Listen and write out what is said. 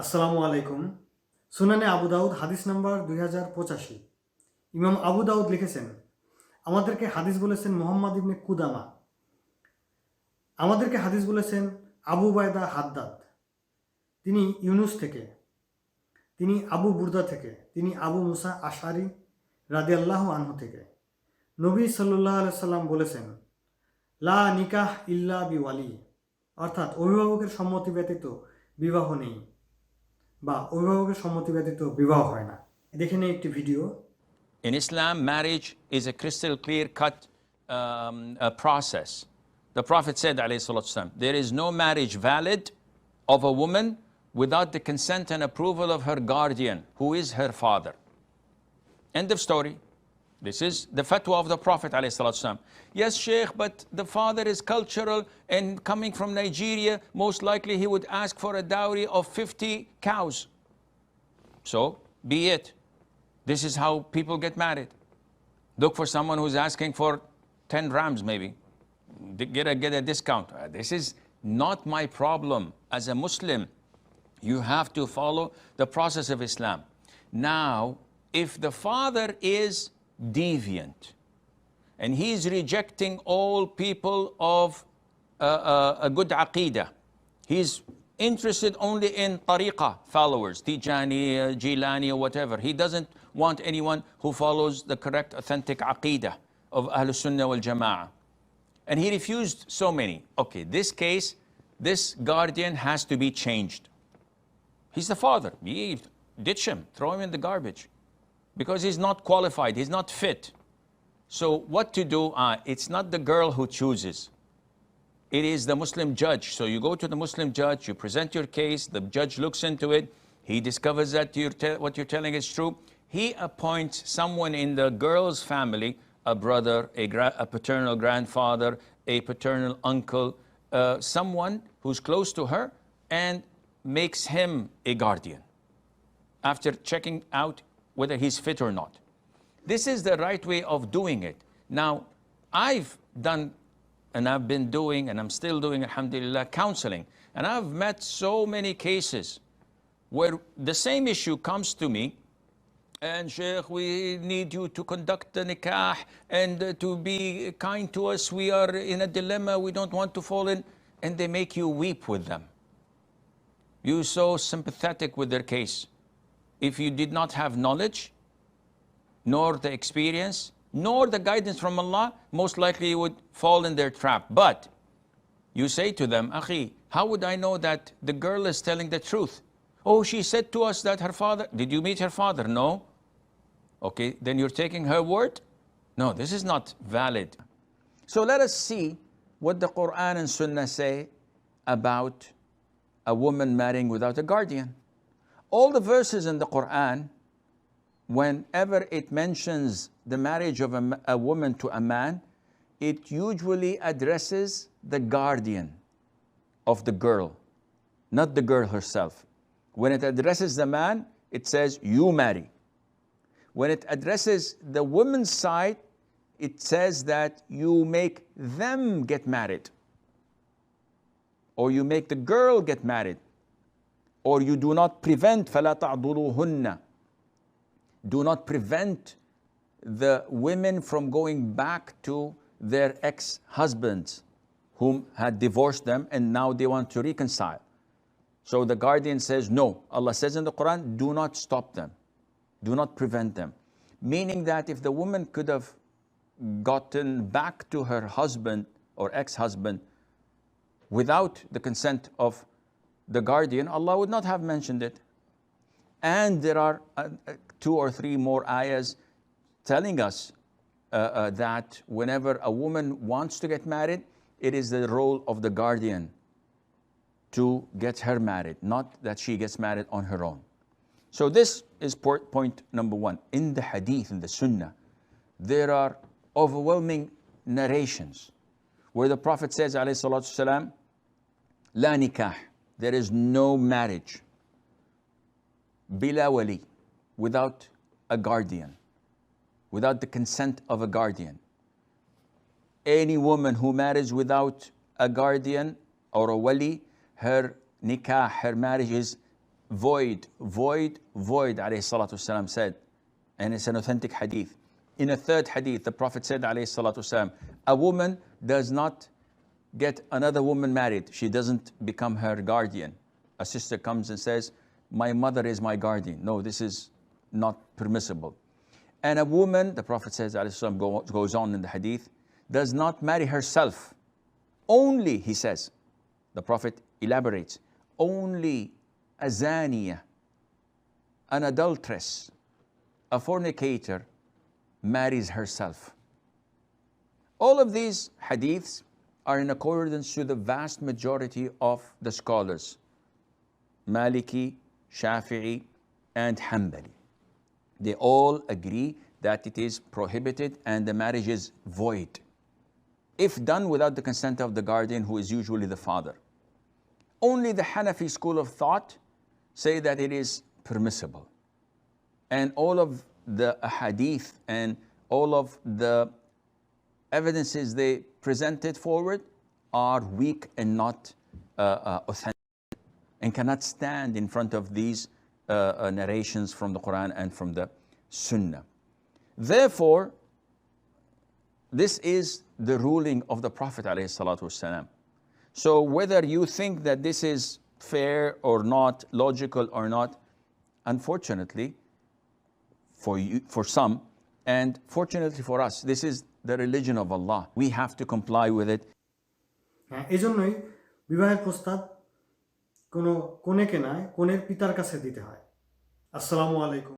আসসালামু আলাইকুম। সুনানে আবু দাউদ, হাদিস নাম্বার দুই হাজার পঁচাশি। ইমাম আবু দাউদ লিখেছেন, আমাদেরকে হাদিস বলেছেন মোহাম্মদ ইবনে কুদামা। আমাদেরকে হাদিস বলেছেন আবু বায়দা হাদ্দাদ। তিনি ইউনুস থেকে, তিনি আবু বুর্দা থেকে, তিনি আবু মুসা আশারি রাদি আল্লাহ আনহু থেকে। নবী সাল্লাহ সাল্লাম বলেছেন, লা নিকাহ ইল্লা বি ওয়ালি অর্থাৎ অভিভাবকের সম্মতি ব্যতীত বিবাহ নেই। বা অভিভাবকের সম্মতি ব্যতীত বিবাহ হয় না দেখে নেই একটি video In Islam, marriage is a crystal clear cut um, uh, process. The Prophet said, alayhi salatu wasalam, there is no marriage valid of a woman without the consent and approval of her guardian, who is her father. End of story. This is the fatwa of the Prophet. wasalam. Yes, Sheikh, but the father is cultural and coming from Nigeria, most likely he would ask for a dowry of 50 cows. So, be it. This is how people get married. Look for someone who's asking for 10 rams, maybe. Get a, get a discount. Uh, This is not my problem. As a Muslim, you have to follow the process of Islam. Now, if the father is deviant and he's rejecting all people of uh, uh, a good aqidah, he's interested only in tariqah followers, Tijani, uh, Jilani, or whatever. He doesn't want anyone who follows the correct, authentic aqidah of Ahlul Sunnah wal Jama'ah. And he refused so many. Okay, this case, this guardian has to be changed. He's the father. Ye- Ditch him, throw him in the garbage. Because he's not qualified, he's not fit. So, what to do? Uh, it's not the girl who chooses it is the Muslim judge. So you go to the Muslim judge, you present your case, the judge looks into it, he discovers that you're what you're telling is true. He appoints someone in the girl's family, a brother, a, a paternal grandfather, a paternal uncle, uh, someone who's close to her, and makes him a guardian after checking out whether he's fit or not. This is the right way of doing it. Now, I've done and I've been doing and I'm still doing, alhamdulillah, counseling. And I've met so many cases where the same issue comes to me and Sheikh, we need you to conduct the nikah and to be kind to us. We are in a dilemma. We don't want to fall in. And they make you weep with them. You're so sympathetic with their case. If you did not have knowledge, nor the experience, nor the guidance from Allah, most likely you would fall in their trap. But you say to them, Akhi, how would I know that the girl is telling the truth? Oh, she said to us that her father, did you meet her father? No. Okay, then you're taking her word? No, this is not valid. So let us see what the Quran and Sunnah say about a woman marrying without a guardian. All the verses in the Quran whenever it mentions the marriage of a, a woman to a man, it usually addresses the guardian of the girl, not the girl herself. When it addresses the man, it says, You marry. When it addresses the woman's side, it says that you make them get married, or you make the girl get married, or you do not prevent فَلَا تَعْضُلُوهُنَّ do not prevent the women from going back to their ex husbands whom had divorced them and now they want to reconcile. So the guardian says, No. Allah says in the Quran, do not stop them, do not prevent them. Meaning that if the woman could have gotten back to her husband or ex husband without the consent of the guardian, Allah would not have mentioned it. And there are uh, uh, two or three more ayahs telling us uh, uh, that whenever a woman wants to get married, it is the role of the guardian to get her married, not that she gets married on her own. So, this is point number one. In the hadith, in the sunnah, there are overwhelming narrations where the Prophet says, alayhi La nikah, there is no marriage bila wali, without a guardian, without the consent of a guardian. Any woman who marries without a guardian or a wali, her nikah, her marriage is void, void, void, alayhi salatu wasalam said. And it's an authentic hadith. In a third hadith, the Prophet said, alayhi salatu wasalam, a woman does not get another woman married. She doesn't become her guardian. A sister comes and says, my mother is my guardian. No, this is not permissible. And a woman, the Prophet says, goes on in the hadith, does not marry herself. Only, he says, the Prophet elaborates, only a zaniya, an adulteress, a fornicator marries herself. All of these hadiths are in accordance to the vast majority of the scholars Maliki, Shafi'i, and Hanbali. They all agree that it is prohibited and the marriage is void if done without the consent of the guardian, who is usually the father. Only the Hanafi school of thought say that it is permissible. And all of the hadith and all of the evidences they presented forward are weak and not uh, uh, authentic and cannot stand in front of these uh, uh, narrations from the Quran and from the Sunnah. Therefore, this is the ruling of the Prophet ﷺ. So whether you think that this is fair or not, logical or not, unfortunately, for you, for some, and fortunately for us, this is the religion of Allah. We have to comply with it. হ্যাঁ এজন্যই বিবাহের প্রস্তাব কোনো কনেকে নয় কনের পিতার কাছে দিতে হয় আসসালামু আলাইকুম